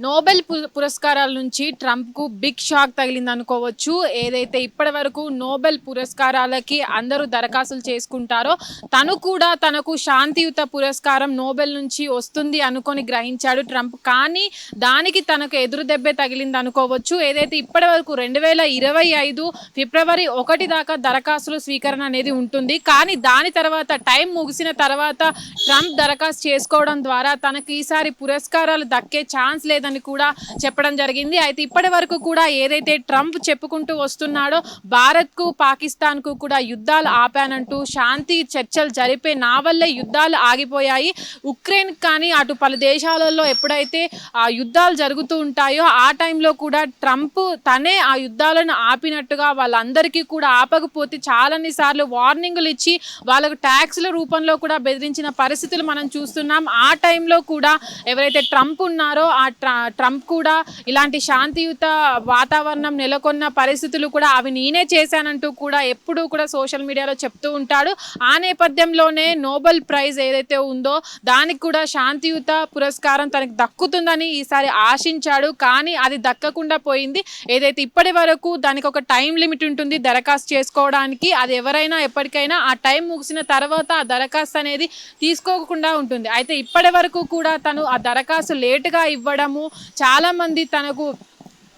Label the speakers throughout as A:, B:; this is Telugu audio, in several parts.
A: నోబెల్ పు- పురస్కారాల నుంచి ట్రంప్కు బిగ్ షాక్ తగిలింది అనుకోవచ్చు. ఏదైతే ఇప్పటి వరకు నోబెల్ పురస్కారాలకి అందరూ దరఖాస్తులు చేసుకుంటారో తను కూడా తనకు శాంతియుత పురస్కారం నోబెల్ నుంచి వస్తుంది అనుకొని గ్రహించాడు ట్రంప్. కానీ దానికి తనకు ఎదురు దెబ్బే తగిలింది అనుకోవచ్చు. ఏదైతే ఇప్పటి వరకు రెండు వేల ఇరవై ఐదు ఫిబ్రవరి ఒకటి దాకా దరఖాస్తుల స్వీకరణ అనేది ఉంటుంది. కానీ దాని తర్వాత టైం ముగిసిన తర్వాత ట్రంప్ దరఖాస్తు చేసుకోవడం ద్వారా తనకు ఈసారి పురస్కారాలు దక్కే ఛాన్స్ లేదు లేదని కూడా చెప్పడం జరిగింది. అయితే ఇప్పటి వరకు కూడా ఏదైతే ట్రంప్ చెప్పుకుంటూ వస్తున్నాడో భారత్కు పాకిస్తాన్కు కూడా యుద్ధాలు ఆపానంటూ శాంతి చర్చలు జరిపే నా వల్లే యుద్ధాలు ఆగిపోయాయి. ఉక్రెయిన్ కానీ అటు పలు దేశాలలో ఎప్పుడైతే ఆ యుద్ధాలు జరుగుతూ ఉంటాయో ఆ టైంలో కూడా ట్రంప్ తనే ఆ యుద్ధాలను ఆపినట్టుగా వాళ్ళందరికీ కూడా ఆపకపోతే చాలాన్ని సార్లు వార్నింగ్లు ఇచ్చి వాళ్ళకు ట్యాక్స్ల రూపంలో కూడా బెదిరించిన పరిస్థితులు మనం చూస్తున్నాం. ఆ టైంలో కూడా ఎవరైతే ట్రంప్ ఉన్నారో ఆ ట్ర- ట్రంప్ కూడా ఇలాంటి శాంతియుత వాతావరణం నెలకొన్న పరిస్థితులు కూడా అవి నేనే చేశానంటూ కూడా ఎప్పుడూ కూడా సోషల్ మీడియాలో చెప్తూ ఉంటాడు. ఆ నేపథ్యంలోనే నోబెల్ ప్రైజ్ ఏదైతే ఉందో దానికి కూడా శాంతియుత పురస్కారం తనకి దక్కుతుందని ఈసారి ఆశించాడు. కానీ అది దక్కకుండా పోయింది. ఏదైతే ఇప్పటి వరకు దానికి ఒక టైం లిమిట్ ఉంటుంది దరఖాస్తు చేసుకోవడానికి అది ఎవరైనా ఎప్పటికైనా ఆ టైం ముగిసిన తర్వాత ఆ దరఖాస్తు అనేది తీసుకోకుండా ఉంటుంది. అయితే ఇప్పటి వరకు కూడా తను ఆ దరఖాస్తు లేటుగా ఇవ్వడము చాలామంది తనకు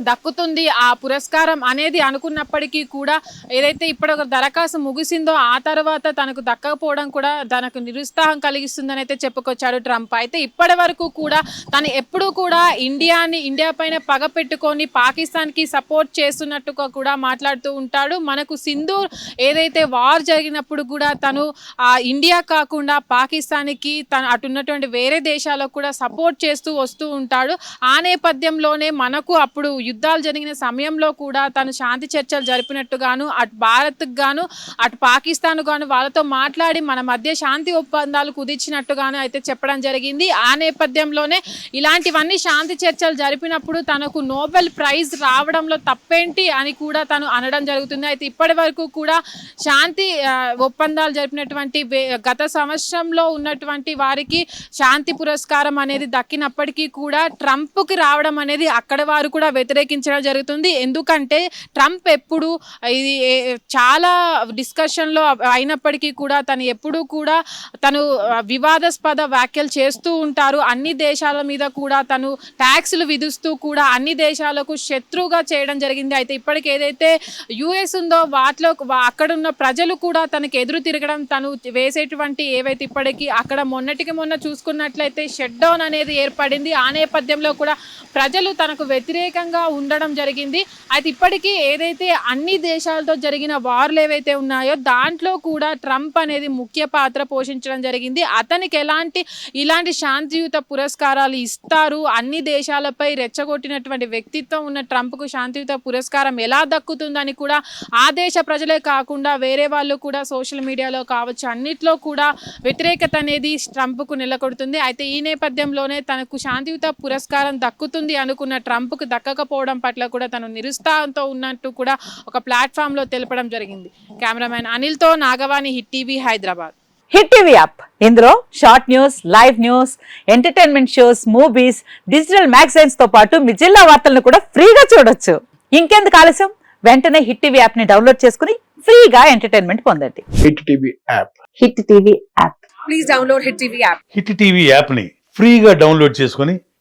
A: దక్కుతుంది ఆ పురస్కారం అనేది అనుకున్నప్పటికీ కూడా ఏదైతే ఇప్పుడు ఒక దరఖాస్తు ముగిసిందో ఆ తర్వాత తనకు దక్కకపోవడం కూడా తనకు నిరుత్సాహం కలిగిస్తుందని అయితే చెప్పుకొచ్చాడు ట్రంప్. అయితే ఇప్పటి వరకు కూడా తను ఎప్పుడూ కూడా ఇండియాని ఇండియా పైన పగ పెట్టుకొని పాకిస్తాన్కి సపోర్ట్ చేస్తున్నట్టుగా కూడా మాట్లాడుతూ ఉంటాడు. మనకు సింధు ఏదైతే వార్ జరిగినప్పుడు కూడా తను ఆ ఇండియా కాకుండా పాకిస్తాన్కి తను అటున్నటువంటి వేరే దేశాలకు కూడా సపోర్ట్ చేస్తూ వస్తూ ఉంటాడు. ఆ నేపథ్యంలోనే మనకు అప్పుడు యుద్ధాలు జరిగిన సమయంలో కూడా తను శాంతి చర్చలు జరిపినట్టుగాను అటు భారత్కు గాను అటు పాకిస్తాన్ గాను వాళ్ళతో మాట్లాడి మన మధ్య శాంతి ఒప్పందాలు కుదిర్చినట్టుగాను అయితే చెప్పడం జరిగింది. ఆ నేపథ్యంలోనే ఇలాంటివన్నీ శాంతి చర్చలు జరిపినప్పుడు తనకు నోబెల్ ప్రైజ్ రావడంలో తప్పేంటి అని కూడా తను అనడం జరుగుతుంది. అయితే ఇప్పటి వరకు కూడా శాంతి ఒప్పందాలు జరిపినటువంటి వే- గత సంవత్సరంలో ఉన్నటువంటి వారికి శాంతి పురస్కారం అనేది దక్కినప్పటికీ కూడా ట్రంప్కి రావడం అనేది అక్కడ వారు కూడా వ్యతిరేకించడం జరుగుతుంది. ఎందుకంటే ట్రంప్ ఎప్పుడు ఇది చాలా డిస్కషన్లో అయినప్పటికీ కూడా తను ఎప్పుడూ కూడా తను వివాదాస్పద వ్యాఖ్యలు చేస్తూ ఉంటారు. అన్ని దేశాల మీద కూడా తను ట్యాక్స్లు విధిస్తూ కూడా అన్ని దేశాలకు శత్రువుగా చేయడం జరిగింది. అయితే ఇప్పటికి ఏదైతే యుఎస్ ఉందో వాటిలో వా- అక్కడ ఉన్న ప్రజలు కూడా తనకు ఎదురు తిరగడం తను వేసేటువంటి ఏవైతే ఇప్పటికీ అక్కడ మొన్నటికి మొన్న చూసుకున్నట్లయితే షట్ డౌన్ అనేది ఏర్పడింది. ఆ నేపథ్యంలో కూడా ప్రజలు తనకు వ్యతిరేకంగా ఉండడం జరిగింది. అయితే ఇప్పటికీ ఏదైతే అన్ని దేశాలతో జరిగిన వార్లు ఏవైతే ఉన్నాయో దాంట్లో కూడా ట్రంప్ అనేది ముఖ్య పాత్ర పోషించడం జరిగింది. అతనికి ఎలాంటి ఇలాంటి శాంతియుత పురస్కారాలు ఇస్తారు? అన్ని దేశాలపై రెచ్చగొట్టినటువంటి వ్యక్తిత్వం ఉన్న ట్రంప్కు శాంతియుత పురస్కారం ఎలా దక్కుతుందని కూడా ఆ దేశ ప్రజలే కాకుండా వేరే వాళ్ళు కూడా సోషల్ మీడియాలో కావచ్చు అన్నిట్లో కూడా వ్యతిరేకత అనేది ట్రంప్కు నెలకొడుతుంది. అయితే ఈ నేపథ్యంలోనే తనకు శాంతియుత పురస్కారం దక్కుతుంది అనుకున్న ట్రంప్కు దక్కకపోవడం పట్ల కూడా తను నిరుత్సాహంతో ఉన్నట్టు కూడా ఒక ప్లాట్ఫామ్లో తెలపడం జరిగింది. Cameraman అనిల్తో Nagavani Hit TV Hyderabad.
B: Hit TV app. ఇందులో short news live news entertainment shows movies digital మ్యాగజైన్స్తో పాటు మీ జిల్లా వార్తలను కూడా ఫ్రీగా చూడొచ్చు. ఇంకెందుకు ఆలస్యం? వెంటనే హిట్ టీవీ యాప్ని డౌన్లోడ్ చేసుకుని ఫ్రీగా ఎంటర్టైన్మెంట్ పొందండి.
C: Hit TV app.
B: Hit TV app.
D: Please download Hit TV app.
E: Hit TV యాప్ని ఫ్రీగా డౌన్లోడ్ చేసుకొని